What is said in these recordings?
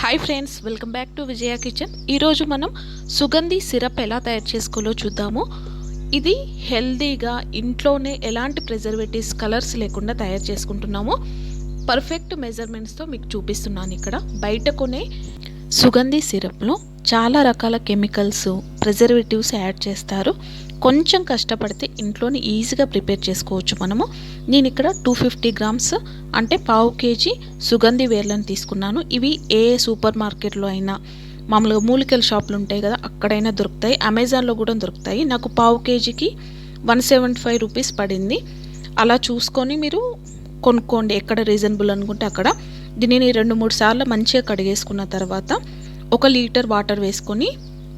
Hi friends welcome back to Vijaya kitchen ఈరోజు మనం సుగంధి syrup ఎలా తయారు చేసుకోవాలో చూద్దాము. ఇది హెల్దీగా ఇంట్లోనే ఎలాంటి ప్రిజర్వేటివ్స్ కలర్స్ లేకుండా తయారు చేసుకుంటున్నాము. పర్ఫెక్ట్ మెజర్మెంట్స్తో మీకు చూపిస్తున్నాను ఇక్కడ. బయట కొనే సుగంధి సిరప్లో చాలా రకాల కెమికల్స్ ప్రిజర్వేటివ్స్ యాడ్ చేస్తారు. కొంచెం కష్టపడితే ఇంట్లోనే ఈజీగా ప్రిపేర్ చేసుకోవచ్చు మనము. నేను ఇక్కడ టూ ఫిఫ్టీ గ్రామ్స్ అంటే పావు కేజీ సుగంధి వేర్లను తీసుకున్నాను. ఇవి ఏ సూపర్ మార్కెట్లో అయినా మామూలుగా మూలికల షాపులు ఉంటాయి కదా అక్కడైనా దొరుకుతాయి. అమెజాన్లో కూడా దొరుకుతాయి. నాకు పావు కేజీకి వన్ సెవెంటీ ఫైవ్ రూపీస్ పడింది. అలా చూసుకొని మీరు కొనుక్కోండి ఎక్కడ రీజనబుల్ అనుకుంటే అక్కడ. దీనిని రెండు మూడు సార్లు మంచిగా కడిగేసుకున్న తర్వాత ఒక లీటర్ వాటర్ వేసుకొని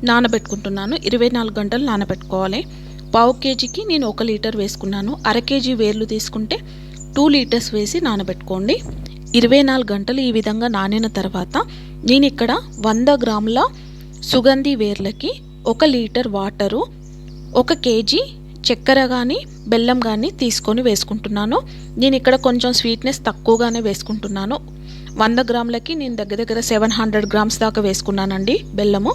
నానబెట్టుకుంటున్నాను. ఇరవై నాలుగు గంటలు నానబెట్టుకోవాలి. పావు కేజీకి నేను ఒక లీటర్ వేసుకున్నాను. అర కేజీ వేర్లు తీసుకుంటే టూ లీటర్స్ వేసి నానబెట్టుకోండి. ఇరవై నాలుగు గంటలు ఈ విధంగా నానిన తర్వాత నేను ఇక్కడ వంద గ్రాముల సుగంధి వేర్లకి ఒక లీటర్ వాటరు ఒక కేజీ చక్కెర కానీ బెల్లం కానీ తీసుకొని వేసుకుంటున్నాను. నేను ఇక్కడ కొంచెం స్వీట్నెస్ తక్కువగానే వేసుకుంటున్నాను. వంద గ్రాములకి నేను దగ్గర దగ్గర సెవెన్ హండ్రెడ్ గ్రామ్స్ దాకా వేసుకున్నానండి బెల్లము.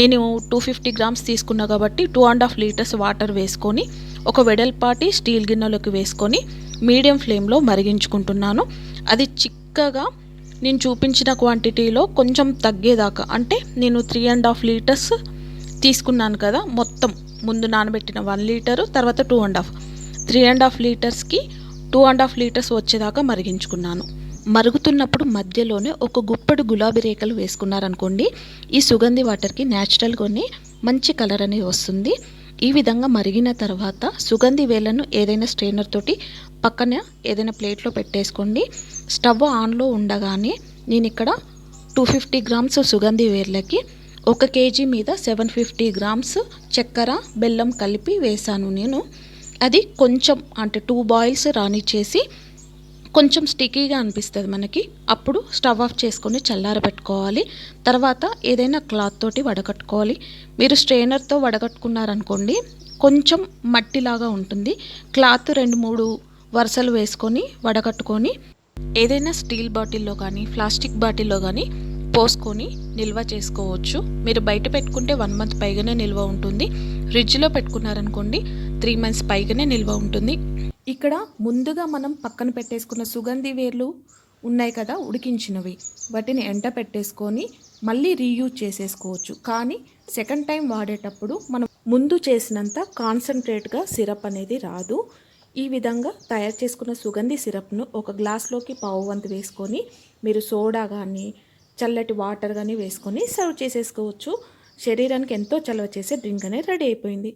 నేను టూ ఫిఫ్టీ గ్రామ్స్ తీసుకున్నా కాబట్టి two and half litres water వేసుకొని ఒక వెడల్పాటి స్టీల్ గిన్నెలోకి వేసుకొని మీడియం ఫ్లేమ్లో మరిగించుకుంటున్నాను. అది చిక్కగా నేను చూపించిన క్వాంటిటీలో కొంచెం తగ్గేదాకా అంటే నేను త్రీ అండ్ హాఫ్ లీటర్స్ తీసుకున్నాను కదా మొత్తం ముందు నానబెట్టిన వన్ లీటరు తర్వాత two and half three and half లీటర్స్కి two and half litres వచ్చేదాకా మరిగించుకున్నాను. మరుగుతున్నప్పుడు మధ్యలోనే ఒక గుప్పడు గులాబీ రేఖలు వేసుకున్నారనుకోండి ఈ సుగంధి వాటర్కి న్యాచురల్గానే మంచి కలర్ అనేది వస్తుంది. ఈ విధంగా మరిగిన తర్వాత సుగంధి వేలను ఏదైనా స్ట్రైనర్ తోటి పక్కన ఏదైనా ప్లేట్లో పెట్టేసుకోండి. స్టవ్ ఆన్లో ఉండగానే నేను ఇక్కడ టూ ఫిఫ్టీ గ్రామ్స్ సుగంధి వేర్లకి ఒక కేజీ మీద సెవెన్ ఫిఫ్టీ గ్రామ్స్ చక్కెర బెల్లం కలిపి వేసాను నేను. అది కొంచెం అంటే టూ బాయిల్స్ రానిచ్చేసి కొంచెం స్టికీగా అనిపిస్తుంది మనకి. అప్పుడు స్టవ్ ఆఫ్ చేసుకొని చల్లారబెట్టుకోవాలి తర్వాత ఏదైనా క్లాత్ తోటి వడగట్టుకోవాలి మీరు స్ట్రెయినర్తో వడగట్టుకున్నారనుకోండి కొంచెం మట్టిలాగా ఉంటుంది. క్లాత్ రెండు మూడు వరుసలు వేసుకొని వడగట్టుకొని ఏదైనా స్టీల్ బాటిల్లో కానీ ప్లాస్టిక్ బాటిల్లో కానీ పోసుకొని నిల్వ చేసుకోవచ్చు. మీరు బయట పెట్టుకుంటే వన్ మంత్ పైగానే నిల్వ ఉంటుంది. ఫ్రిడ్జ్లో పెట్టుకున్నారనుకోండి త్రీ మంత్స్ పైగానే నిల్వ ఉంటుంది. ఇక్కడ ముందుగా మనం పక్కన పెట్టేసుకున్న సుగంధి వేర్లు ఉన్నాయి కదా ఉడికించినవి. వాటిని ఎంట పెట్టేసుకొని మళ్ళీ రీయూజ్ చేసేసుకోవచ్చు. కానీ సెకండ్ టైం వాడేటప్పుడు మనం ముందు చేసినంత కాన్సన్ట్రేట్గా సిరప్ అనేది రాదు. ఈ విధంగా తయారు చేసుకున్న సుగంధి సిరప్ను ఒక గ్లాస్లోకి పావు వంతు వేసుకొని మీరు సోడా కానీ చల్లటి వాటర్ కానీ వేసుకొని సర్వ్ చేసేసుకోవచ్చు. శరీరానికి ఎంతో చలవ చేసే డ్రింక్ అనేది రెడీ అయిపోయింది.